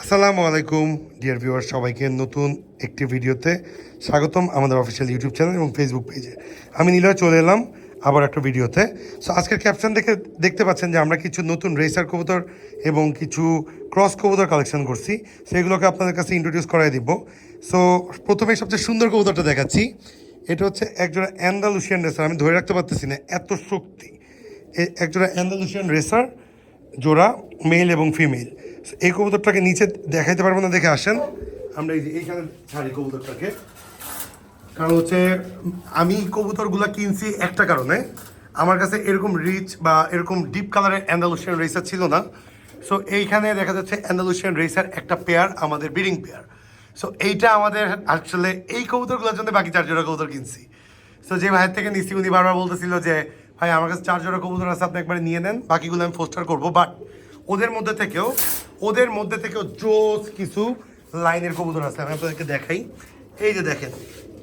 আসসালামু আলাইকুম, dear viewer সবাইকে নতুন একটি ভিডিওতে স্বাগতম আমাদের অফিসিয়াল ইউটিউব চ্যানেল এবং ফেসবুক পেজে। আমি নীলয় চলে এলাম আবার একটা ভিডিওতে। সো আজকের ক্যাপশন দেখে দেখতে পাচ্ছেন যে আমরা কিছু নতুন রেসার কবুতর এবং কিছু ক্রস কবুতর কালেকশন করছি। সেগুলোকে আপনাদের কাছে ইন্ট্রোডিউস করাই দিব। সো প্রথমে সবচেয়ে সুন্দর কবুতরটা দেখাচ্ছি। এটা হচ্ছে একজোড়া অ্যান্ডালুশিয়ান রেসার আমি ধরে রাখতে পারতেছি না, এত শক্তি। একজোড়া অ্যান্ডালুশিয়ান রেসার জোড়া মেল এবং ফিমেল এই কবুতরটাকে নিচে দেখাইতে পারব না, দেখে আসেন। আমরা এই যে এইখানে ছাড়ি কবুতরটাকে। কারণ হচ্ছে, আমি কবুতরগুলো কিনছি একটা কারণে। আমার কাছে এরকম রিচ বা এরকম ডিপ কালারের অ্যান্ডালুশিয়ান রেসার ছিল না। সো এইখানে দেখা যাচ্ছে অ্যান্ডালুশিয়ান রেসার একটা পেয়ার আমাদের বিডিং পেয়ার সো এইটা আমাদের আসলে এই কবুতরগুলোর জন্য বাকি চার জোড়া কবুতর কিনছি। সো যে ভাইয়ের থেকে নিচ্ছি উনি বারবার বলতেছিল যে, ভাই, আমার কাছে চার জোড়া কবুতর আছে, আপনি একবারে নিয়ে নেন, বাকিগুলো আমি ফোস্টার করব। বাট ওদের মধ্যে থেকেও, ওদের মধ্যে থেকেও জোস কিছু লাইনের কবুতর আছে। আমি আপনাদেরকে দেখাই। এই যে দেখেন,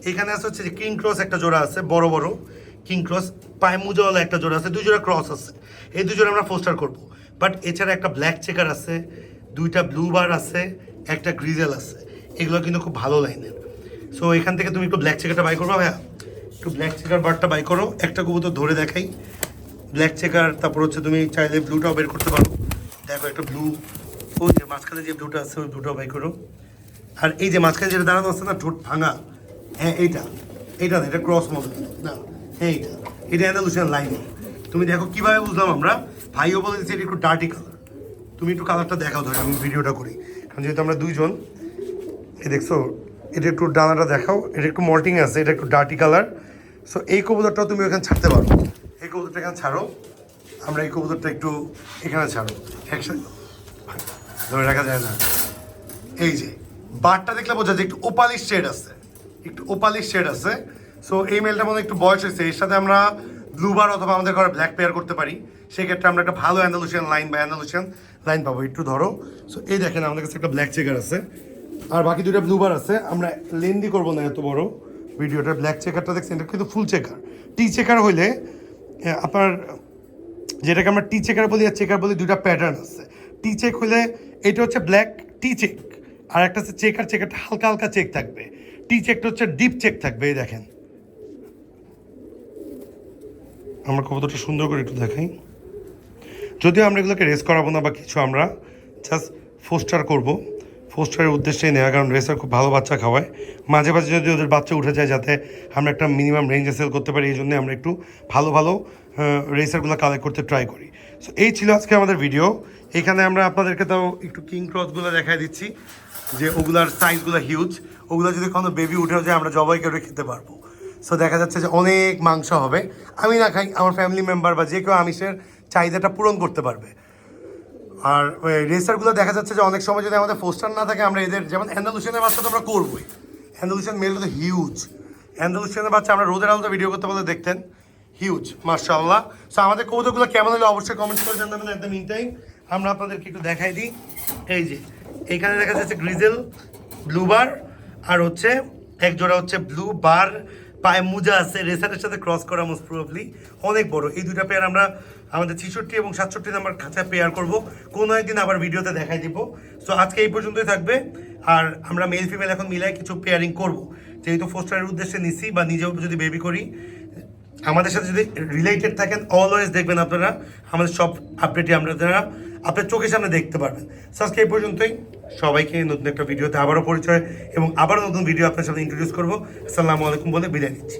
এখানে আছে হচ্ছে যে কিং ক্রস একটা জোড়া আছে, বড় বড়। কিং ক্রস পায়ে মুজাওয়ালা একটা জোড়া আছে, দুই জোড়া ক্রস আছে। এই দুজোড়া আমরা ফোস্টার করব। বাট এছাড়া একটা ব্ল্যাক চেকার আছে, দুইটা ব্লু বার আছে, একটা গ্রিজেল আছে। এগুলো কিন্তু খুব ভালো লাইনের। সো এখান থেকে তুমি একটু ব্ল্যাক চেকারটা বাই করব ভাইয়া? একটু ব্ল্যাক চেকার বারটা বাই করো। একটা কবুতর ধরে দেখাই। ব্ল্যাক চেকার তারপর হচ্ছে তুমি চাইলে ব্লুটাও বের করতে পারো। দেখো একটা ব্লু ওই যে মাঝখানে যে ব্লুটা আছে, ওই ব্লুটাও বাই করো। আর এই যে মাঝখানে যেটা দাঁড়ানো আছে না, ঠোঁট ভাঙা হ্যাঁ এইটা এইটা না, এটা ক্রস মডেল না হ্যাঁ এইটা, এটা অ্যান্ডালুশিয়ান লাইন তুমি দেখো কীভাবে বুঝলাম আমরা, ভাইও বলে দিচ্ছে এটা একটু ডার্টি কালার তুমি একটু কালারটা দেখাও ধরো, আমি ভিডিওটা করি। কারণ যেহেতু আমরা দুইজন, এই দেখছ, এটা একটু ডানাটা দেখাও, এটা একটু মল্টিং আছে, এটা একটু ডার্টি কালার সো এই কবুতরটাও তুমি ওখানে ছাড়তে পারো। এই কবুতরটা এখানে ছাড়ো। আমরা এই কবুতরটা একটু এখানে ছাড়ো একসাথে। ধরে রাখা যায় না। এই যে, বারটা দেখলে বোঝা যায় একটু ওপালিশ শেড আছে। একটু ওপালিশ শেড আছে। সো এই মেলটার মধ্যে একটু বয়স হয়েছে। এর সাথে আমরা ব্লু বার অথবা আমাদের ঘরে ব্ল্যাক পেয়ার করতে পারি। সেক্ষেত্রে আমরা একটা ভালো অ্যান্ডালুশিয়ান লাইন বা অ্যান্ডালুশিয়ান লাইন পাবো। একটু ধরো। সো এই দেখেন আমাদের কাছে একটা ব্ল্যাক চেকার আছে। আর বাকি দুটো ব্লু বার আছে। আমরা লেন্দি করব না এত বড় ভিডিওটা। ব্ল্যাক চেকারটা দেখছেন, এটা কিন্তু ফুল চেকার টি চেকার হইলে আপনার যেটাকে আমরা টি চেকার বলি, আর চেকার বলি দুটা প্যাটার্ন আছে। টি চেক হলে এটা হচ্ছে ব্ল্যাক টি চেক আর একটা হচ্ছে চেকার চেকারটা হালকা হালকা চেক থাকবে। টি চেকটা হচ্ছে ডিপ চেক থাকবে, এই দেখেন। আমরা কবুতরটা সুন্দর করে একটু দেখাই। যদিও আমরা এগুলোকে রেস করাবো না, বা কিছু আমরা জাস্ট ফোস্টার করব। ফোস্টারের উদ্দেশ্যে নেওয়া কারণ রেসার খুব ভালো বাচ্চা খাওয়ায়। মাঝে মাঝে যদি ওদের বাচ্চা উঠে যায়, যাতে আমরা একটা মিনিমাম রেঞ্জে সেল করতে পারি, এই জন্য আমরা একটু ভালো ভালো রেসারগুলো কালেক্ট করতে ট্রাই করি। সো এই ছিল আজকে আমাদের ভিডিও এখানে আমরা আপনাদেরকে তাও একটু কিং ক্রসগুলো দেখাই দিচ্ছি, যে ওগুলার সাইজগুলো হিউজ ওগুলো যদি কোনো বেবি উঠেও যায়, আমরা জবাই করে খেতে পারব। সো দেখা যাচ্ছে যে অনেক মাংস হবে। আমি না খাই, আমার ফ্যামিলি মেম্বার বা যে কেউ আমিষের চাহিদাটা পূরণ করতে পারবে। আর রেসারগুলো দেখা যাচ্ছে যে অনেক সময় যদি আমাদের পোস্টার না থাকে, আমরা এদের, যেমন অ্যান্ডালুশিয়ানের বাচ্চা তো আমরা করবোই। অ্যান্ডালুশিয়ান মেল তো হিউজ অ্যান্ডালুশিয়ানের বাচ্চা আমরা রোদের আলোতে ভিডিও করতে বলে দেখতেন। হিউজ মার্শাল্লাহ সো আমাদের কৌতুকগুলো কেমন হলে অবশ্যই কমেন্ট করে জানাবেন একদম ইন টাইম আমরা আপনাদেরকে একটু দেখাই দিই। এই যে এইখানে দেখা যাচ্ছে গ্রিজেল ব্লু বার আর হচ্ছে এক জোড়া হচ্ছে ব্লু বার পায়ে মোজা আছে, রেসারের সাথে ক্রস করা মোস্ট প্রবলি অনেক বড়। এই দুটা পেয়ার আমরা আমাদের ছিষট্টি এবং সাতষট্টি নাম্বার খাঁচায় পেয়ার করব। কোনো একদিন আবার ভিডিওতে দেখাই দিব। সো আজকে এই পর্যন্তই থাকবে। আর আমরা মেল ফিমেল এখন মিলাই কিছু পেয়ারিং করব। যেহেতু ফোস্টারের উদ্দেশ্যে নিছি বা নিজেও যদি বেবি করি আমাদের সাথে যদি রিলেটেড থাকেন অলওয়েজ দেখবেন আপনারা। আমাদের সব আপডেটই আপনারা আপনার চোখের সামনে দেখতে পারবেন। সাজকে এই পর্যন্তই। সবাইকে নতুন একটা ভিডিওতে আবারও পরিচয় এবং আবারও নতুন ভিডিও আপনার সাথে ইন্ট্রোডিউস করব। আসসালামু আলাইকুম বলে বিদায় নিচ্ছি।